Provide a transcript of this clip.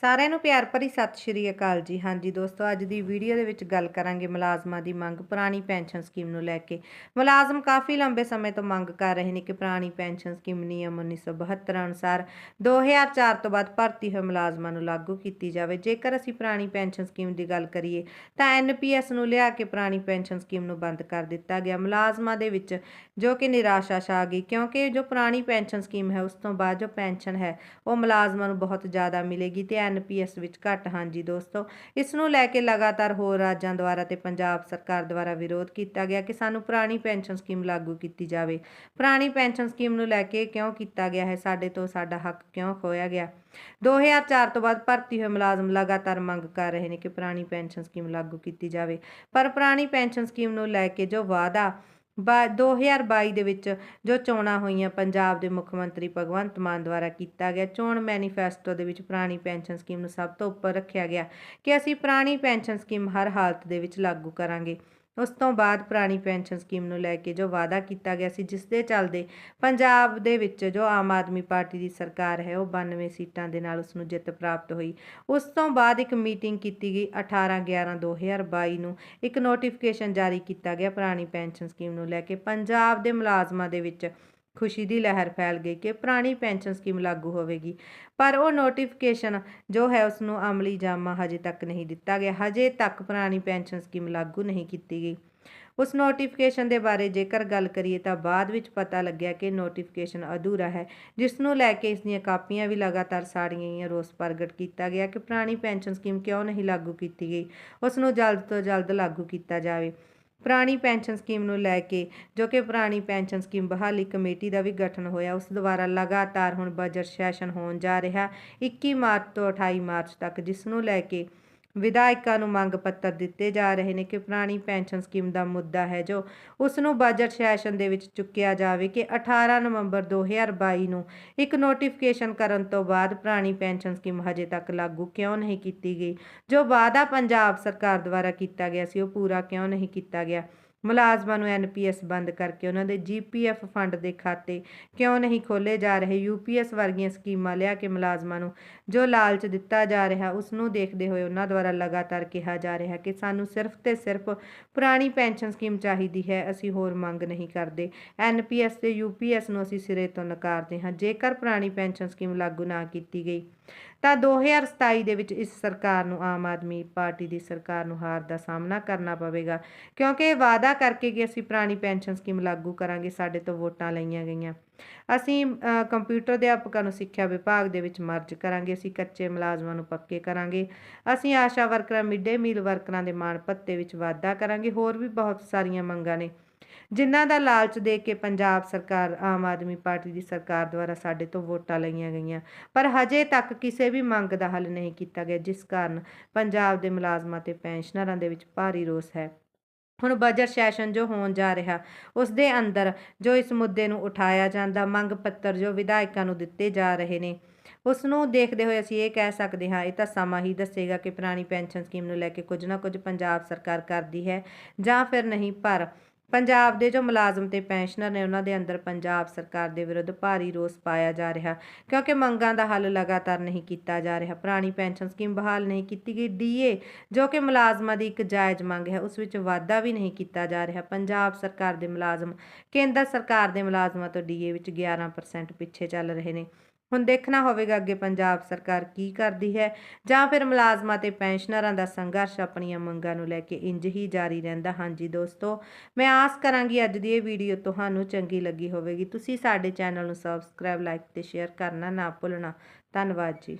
ਸਾਰਿਆਂ ਨੂੰ ਪਿਆਰ ਭਰੀ ਸਤਿ ਸ਼੍ਰੀ ਅਕਾਲ ਜੀ। ਹਾਂਜੀ ਦੋਸਤੋ, ਅੱਜ ਦੀ ਵੀਡੀਓ ਦੇ ਵਿੱਚ ਗੱਲ ਕਰਾਂਗੇ ਮੁਲਾਜ਼ਮਾਂ ਦੀ ਮੰਗ ਪੁਰਾਣੀ ਪੈਨਸ਼ਨ ਸਕੀਮ ਨੂੰ ਲੈ ਕੇ। ਮੁਲਾਜ਼ਮ ਕਾਫੀ ਲੰਬੇ ਸਮੇਂ ਤੋਂ ਮੰਗ ਕਰ ਰਹੇ ਨੇ ਕਿ ਪੁਰਾਣੀ ਪੈਨਸ਼ਨ ਸਕੀਮ ਨਿਯਮ 1972 ਅਨੁਸਾਰ 2004 ਤੋਂ ਬਾਅਦ ਭਰਤੀ ਹੋਏ ਮੁਲਾਜ਼ਮਾਂ ਨੂੰ ਲਾਗੂ ਕੀਤੀ ਜਾਵੇ। ਜੇਕਰ ਅਸੀਂ ਪੁਰਾਣੀ ਪੈਨਸ਼ਨ ਸਕੀਮ ਦੀ ਗੱਲ ਕਰੀਏ, ਤਾਂ ਐਨਪੀਐਸ ਨੂੰ ਲਿਆ ਕੇ ਪੁਰਾਣੀ ਪੈਨਸ਼ਨ ਸਕੀਮ ਨੂੰ ਬੰਦ ਕਰ ਦਿੱਤਾ ਗਿਆ। ਮੁਲਾਜ਼ਮਾਂ ਦੇ ਵਿੱਚ ਜੋ ਕਿ ਨਿਰਾਸ਼ਾ ਛਾ ਗਈ, ਕਿਉਂਕਿ ਜੋ ਪੁਰਾਣੀ ਪੈਨਸ਼ਨ ਸਕੀਮ ਹੈ, ਉਸ ਤੋਂ ਬਾਅਦ ਜੋ ਪੈਨਸ਼ਨ ਹੈ, ਉਹ ਮੁਲਾਜ਼ਮਾਂ ਨੂੰ ਬਹੁਤ ਜ਼ਿਆਦਾ ਮਿਲੇਗੀ ਤੇ ਐਨਪੀਐਸ ਵਿੱਚ ਘੱਟ। ਹਾਂਜੀ ਦੋਸਤੋ ਇਸ ਨੂੰ ਲੈ ਕੇ ਲਗਾਤਾਰ ਹੋਰ ਰਾਜਾਂ ਦੁਆਰਾ ਤੇ ਪੰਜਾਬ ਸਰਕਾਰ ਦੁਆਰਾ ਵਿਰੋਧ ਕੀਤਾ ਗਿਆ ਕਿ ਸਾਨੂੰ ਪੁਰਾਣੀ ਪੈਨਸ਼ਨ ਸਕੀਮ ਲਾਗੂ ਕੀਤੀ ਜਾਵੇ। ਪੁਰਾਣੀ ਪੈਨਸ਼ਨ ਸਕੀਮ ਨੂੰ ਲੈ ਕੇ ਕਿਉਂ ਕੀਤਾ ਗਿਆ ਹੈ? ਸਾਡੇ ਤੋਂ ਸਾਡਾ ਹੱਕ ਕਿਉਂ ਖੋਇਆ ਗਿਆ? 2004 ਤੋਂ ਬਾਅਦ ਭਰਤੀ ਹੋਏ ਮੁਲਾਜ਼ਮ ਲਗਾਤਾਰ ਮੰਗ ਕਰ ਰਹੇ ਨੇ ਕਿ ਪੁਰਾਣੀ ਪੈਨਸ਼ਨ ਸਕੀਮ ਲਾਗੂ ਕੀਤੀ ਜਾਵੇ। ਪਰ ਪੁਰਾਣੀ ਪੈਨਸ਼ਨ ਸਕੀਮ ਨੂੰ ਲੈ ਕੇ ਜੋ ਵਾਅਦਾ 2022 ਦੇ ਵਿੱਚ ਜੋ ਚੋਣਾਂ ਹੋਈਆਂ ਪੰਜਾਬ ਦੇ ਮੁੱਖ ਮੰਤਰੀ ਭਗਵੰਤ ਮਾਨ ਦੁਆਰਾ ਕੀਤਾ ਗਿਆ, ਚੋਣ ਮੈਨੀਫੈਸਟੋ ਦੇ ਵਿੱਚ ਪੁਰਾਣੀ ਪੈਨਸ਼ਨ ਸਕੀਮ ਨੂੰ ਸਭ ਤੋਂ ਉੱਪਰ ਰੱਖਿਆ ਗਿਆ ਕਿ ਅਸੀਂ ਪੁਰਾਣੀ ਪੈਨਸ਼ਨ ਸਕੀਮ ਹਰ ਹਾਲਤ ਦੇ ਵਿੱਚ ਲਾਗੂ ਕਰਾਂਗੇ। ਉਸ ਤੋਂ ਬਾਅਦ ਪੁਰਾਣੀ ਪੈਨਸ਼ਨ ਸਕੀਮ ਨੂੰ ਲੈ ਕੇ ਜੋ ਵਾਅਦਾ ਕੀਤਾ ਗਿਆ ਸੀ ਜਿਸ ਦੇ ਚੱਲਦੇ ਪੰਜਾਬ ਦੇ ਵਿੱਚ ਜੋ ਆਮ ਆਦਮੀ ਪਾਰਟੀ ਦੀ ਸਰਕਾਰ ਹੈ, ਉਹ 92 ਸੀਟਾਂ ਦੇ ਨਾਲ ਉਸ ਨੂੰ ਜਿੱਤ ਪ੍ਰਾਪਤ ਹੋਈ। ਉਸ ਤੋਂ ਬਾਅਦ ਇੱਕ ਮੀਟਿੰਗ ਕੀਤੀ ਗਈ 18 11 2022 ਨੂੰ। ਇੱਕ ਨੋਟੀਫਿਕੇਸ਼ਨ ਜਾਰੀ ਕੀਤਾ ਗਿਆ ਪੁਰਾਣੀ ਪੈਨਸ਼ਨ ਸਕੀਮ ਨੂੰ ਲੈ ਕੇ। ਪੰਜਾਬ ਦੇ ਮੁਲਾਜ਼ਮਾਂ ਦੇ ਵਿੱਚ ਖੁਸ਼ੀ ਦੀ ਲਹਿਰ ਫੈਲ ਗਈ ਕਿ ਪੁਰਾਣੀ ਪੈਨਸ਼ਨ ਸਕੀਮ ਲਾਗੂ ਹੋਵੇਗੀ। ਪਰ ਉਹ ਨੋਟੀਫਿਕੇਸ਼ਨ ਜੋ ਹੈ ਉਸ ਨੂੰ ਅਮਲੀ ਜਾਮਾ ਹਜੇ ਤੱਕ ਨਹੀਂ ਦਿੱਤਾ ਗਿਆ। ਹਜੇ ਤੱਕ ਪੁਰਾਣੀ ਪੈਨਸ਼ਨ ਸਕੀਮ ਲਾਗੂ ਨਹੀਂ ਕੀਤੀ ਗਈ। ਉਸ ਨੋਟੀਫਿਕੇਸ਼ਨ ਦੇ ਬਾਰੇ ਜੇਕਰ ਗੱਲ ਕਰੀਏ ਤਾਂ ਬਾਅਦ ਵਿੱਚ ਪਤਾ ਲੱਗਿਆ ਕਿ ਨੋਟੀਫਿਕੇਸ਼ਨ ਅਧੂਰਾ ਹੈ ਜਿਸ ਨੂੰ ਲੈ ਕੇ ਇਸ ਦੀਆਂ ਕਾਪੀਆਂ ਵੀ ਲਗਾਤਾਰ ਸਾੜੀਆਂ ਗਈਆਂ। ਰੋਸ ਪ੍ਰਗਟ ਕੀਤਾ ਗਿਆ ਕਿ ਪੁਰਾਣੀ ਪੈਨਸ਼ਨ ਸਕੀਮ ਕਿਉਂ ਨਹੀਂ ਲਾਗੂ ਕੀਤੀ ਗਈ? ਉਸ ਨੂੰ ਜਲਦ ਤੋਂ ਜਲਦ ਲਾਗੂ ਕੀਤਾ ਜਾਵੇ। ਪੁਰਾਣੀ ਪੈਨਸ਼ਨ ਸਕੀਮ ਨੂੰ ਲੈ ਕੇ, ਜੋ ਕਿ ਪੁਰਾਣੀ ਪੈਨਸ਼ਨ ਸਕੀਮ ਬਹਾਲੀ ਕਮੇਟੀ ਦਾ ਵੀ ਗਠਨ ਹੋਇਆ, ਉਸ ਦੁਆਰਾ ਲਗਾਤਾਰ ਹੁਣ ਬਜਟ ਸੈਸ਼ਨ ਹੋਣ ਜਾ ਰਿਹਾ 21 ਮਾਰਚ ਤੋਂ 28 ਮਾਰਚ ਤੱਕ, ਜਿਸ ਨੂੰ ਲੈ ਕੇ ਵਿਧਾਇਕਾਂ ਨੂੰ ਮੰਗ ਪੱਤਰ ਦਿੱਤੇ ਜਾ ਰਹੇ ਨੇ ਕਿ ਪੁਰਾਣੀ ਪੈਨਸ਼ਨ ਸਕੀਮ ਦਾ ਮੁੱਦਾ ਹੈ ਜੋ ਉਸ ਨੂੰ ਬਜਟ ਸੈਸ਼ਨ ਦੇ ਵਿੱਚ ਚੁੱਕਿਆ ਜਾਵੇ ਕਿ 18 ਨਵੰਬਰ 2022 ਨੂੰ ਇੱਕ ਨੋਟੀਫਿਕੇਸ਼ਨ ਕਰਨ ਤੋਂ ਬਾਅਦ ਪੁਰਾਣੀ ਪੈਨਸ਼ਨ ਸਕੀਮ ਹਜੇ ਤੱਕ ਲਾਗੂ ਕਿਉਂ ਨਹੀਂ ਕੀਤੀ ਗਈ। ਜੋ ਵਾਅਦਾ ਪੰਜਾਬ ਸਰਕਾਰ ਦੁਆਰਾ ਕੀਤਾ ਗਿਆ ਸੀ, ਉਹ ਪੂਰਾ ਕਿਉਂ ਨਹੀਂ ਕੀਤਾ ਗਿਆ? ਮੁਲਾਜ਼ਮਾਂ ਨੂੰ ਐਨਪੀਐਸ ਬੰਦ ਕਰਕੇ ਉਹਨਾਂ ਦੇ ਜੀਪੀਐਫ ਫੰਡ ਦੇ ਖਾਤੇ ਕਿਉਂ ਨਹੀਂ ਖੋਲੇ ਜਾ ਰਹੇ? ਯੂਪੀਐਸ ਵਰਗੀਆਂ ਸਕੀਮਾਂ ਲਿਆ ਕੇ ਮੁਲਾਜ਼ਮਾਂ ਨੂੰ ਜੋ ਲਾਲਚ ਦਿੱਤਾ ਜਾ ਰਿਹਾ ਉਸ ਨੂੰ ਦੇਖਦੇ ਹੋਏ ਉਹਨਾਂ ਦੁਆਰਾ ਲਗਾਤਾਰ ਕਿਹਾ ਜਾ ਰਿਹਾ ਕਿ ਸਾਨੂੰ ਸਿਰਫ ਤੇ ਸਿਰਫ ਪੁਰਾਣੀ ਪੈਨਸ਼ਨ ਸਕੀਮ ਚਾਹੀਦੀ ਹੈ, ਅਸੀਂ ਹੋਰ ਮੰਗ ਨਹੀਂ ਕਰਦੇ। ਐਨਪੀਐਸ ਤੇ ਯੂਪੀਐਸ ਨੂੰ ਅਸੀਂ ਸਿਰੇ ਤੋਂ ਨਕਾਰਦੇ ਹਾਂ, ਜੇਕਰ ਪੁਰਾਣੀ ਪੈਨਸ਼ਨ ਸਕੀਮ ਲਾਗੂ ਨਾ ਕੀਤੀ ਗਈ। ਤਾਂ 2027 ਦੇ ਵਿੱਚ ਇਸ ਸਰਕਾਰ ਨੂੰ ਆਮ ਆਦਮੀ ਪਾਰਟੀ ਦੀ ਸਰਕਾਰ ਨੂੰ ਹਾਰ ਦਾ ਸਾਹਮਣਾ ਕਰਨਾ ਪਵੇਗਾ। ਕਿਉਂਕਿ ਵਾਅਦਾ ਕਰਕੇ ਕਿ ਅਸੀਂ ਪੁਰਾਣੀ ਪੈਨਸ਼ਨ ਸਕੀਮ ਲਾਗੂ ਕਰਾਂਗੇ, ਸਾਡੇ ਤੋਂ ਵੋਟਾਂ ਲਈਆਂ ਗਈਆਂ। ਅਸੀਂ ਕੰਪਿਊਟਰ ਅਧਿਆਪਕਾਂ ਨੂੰ ਸਿੱਖਿਆ ਵਿਭਾਗ ਦੇ ਵਿੱਚ ਮਰਜ ਕਰਾਂਗੇ, ਅਸੀਂ ਕੱਚੇ ਮੁਲਾਜ਼ਮਾਂ ਨੂੰ ਪੱਕੇ ਕਰਾਂਗੇ। ਅਸੀਂ ਆਸ਼ਾ ਵਰਕਰਾਂ ਮਿਡ ਡੇ ਮੀਲ ਵਰਕਰਾਂ ਦੇ ਮਾਣ ਭੱਤੇ ਵਿੱਚ ਵਾਧਾ ਕਰਾਂਗੇ, ਹੋਰ ਵੀ ਬਹੁਤ ਸਾਰੀਆਂ ਮੰਗਾਂ ਨੇ। ਜਿਨ੍ਹਾਂ ਦਾ ਲਾਲਚ ਦੇ ਕੇ ਪੰਜਾਬ ਸਰਕਾਰ, ਆਮ ਆਦਮੀ ਪਾਰਟੀ ਦੀ ਸਰਕਾਰ ਦੁਆਰਾ ਸਾਡੇ ਤੋਂ ਵੋਟਾਂ ਲਈਆਂ ਗਈਆਂ। ਪਰ ਹਜੇ ਤੱਕ ਕਿਸੇ ਵੀ ਮੰਗ ਦਾ ਹੱਲ ਨਹੀਂ ਕੀਤਾ ਗਿਆ, ਜਿਸ ਕਾਰਨ ਪੰਜਾਬ ਦੇ ਮੁਲਾਜ਼ਮਾਂ ਤੇ ਪੈਨਸ਼ਨਰਾਂ ਦੇ ਵਿੱਚ ਭਾਰੀ ਰੋਸ ਹੈ। ਹੁਣ ਬਜਟ ਸੈਸ਼ਨ ਜੋ ਹੋਣ ਜਾ ਰਿਹਾ, ਉਸ ਦੇ ਅੰਦਰ ਜੋ ਇਸ ਮੁੱਦੇ ਨੂੰ ਉਠਾਇਆ ਜਾਂਦਾ, ਮੰਗ ਪੱਤਰ ਜੋ ਵਿਧਾਇਕਾਂ ਨੂੰ ਦਿੱਤੇ ਜਾ ਰਹੇ ਨੇ, ਉਸ ਨੂੰ ਦੇਖਦੇ ਹੋਏ ਅਸੀਂ ਇਹ ਕਹਿ ਸਕਦੇ ਹਾਂ, ਇਹ ਤਾਂ ਸਮਾਂ ਹੀ ਦੱਸੇਗਾ ਕਿ ਪੁਰਾਣੀ ਪੈਨਸ਼ਨ ਸਕੀਮ ਨੂੰ ਲੈ ਕੇ ਕੁਝ ਨਾ ਕੁਝ ਪੰਜਾਬ ਸਰਕਾਰ ਕਰਦੀ ਹੈ ਜਾਂ ਫਿਰ ਨਹੀਂ, ਪਰ ਪੰਜਾਬ ਦੇ ਜੋ ਮੁਲਾਜ਼ਮ ਤੇ ਪੈਨਸ਼ਨਰ ਨੇ, ਉਹਨਾਂ ਦੇ ਅੰਦਰ ਪੰਜਾਬ ਸਰਕਾਰ ਦੇ ਵਿਰੁੱਧ ਭਾਰੀ ਰੋਸ ਪਾਇਆ ਜਾ ਰਿਹਾ, ਕਿਉਂਕਿ ਮੰਗਾਂ ਦਾ ਹੱਲ ਲਗਾਤਾਰ ਨਹੀਂ ਕੀਤਾ ਜਾ ਰਿਹਾ। ਪੁਰਾਣੀ ਪੈਨਸ਼ਨ ਸਕੀਮ ਬਹਾਲ ਨਹੀਂ ਕੀਤੀ ਗਈ। ਡੀਏ ਜੋ ਕਿ ਮੁਲਾਜ਼ਮਾਂ ਦੀ ਇੱਕ ਜਾਇਜ਼ ਮੰਗ ਹੈ, ਉਸ ਵਿੱਚ ਵਾਧਾ ਵੀ ਨਹੀਂ ਕੀਤਾ ਜਾ ਰਿਹਾ। ਪੰਜਾਬ ਸਰਕਾਰ ਦੇ ਮੁਲਾਜ਼ਮ, ਕੇਂਦਰ ਸਰਕਾਰ ਦੇ ਮੁਲਾਜ਼ਮਾਂ ਤੋਂ ਡੀਏ ਵਿੱਚ 11% ਪਿੱਛੇ ਚੱਲ ਰਹੇ ਨੇ। ਹੁਣ ਦੇਖਣਾ ਹੋਵੇਗਾ ਅੱਗੇ ਪੰਜਾਬ ਸਰਕਾਰ ਕੀ ਕਰਦੀ ਹੈ, ਜਾਂ ਫਿਰ ਮੁਲਾਜ਼ਮਾਂ ਤੇ ਪੈਨਸ਼ਨਰਾਂ ਦਾ ਸੰਘਰਸ਼ ਆਪਣੀਆਂ ਮੰਗਾਂ ਨੂੰ ਲੈ ਕੇ ਇੰਜ ਹੀ ਜਾਰੀ ਰਹਿੰਦਾ। ਹਾਂਜੀ ਦੋਸਤੋ, ਮੈਂ ਆਸ ਕਰਾਂਗੀ ਅੱਜ ਦੀ ਇਹ ਵੀਡੀਓ ਤੁਹਾਨੂੰ ਚੰਗੀ ਲੱਗੀ ਹੋਵੇਗੀ। ਤੁਸੀਂ ਸਾਡੇ ਚੈਨਲ ਨੂੰ ਸਬਸਕ੍ਰਾਈਬ ਲਾਈਕ ਤੇ ਸ਼ੇਅਰ ਕਰਨਾ ਨਾ ਭੁੱਲਣਾ। ਧੰਨਵਾਦ ਜੀ।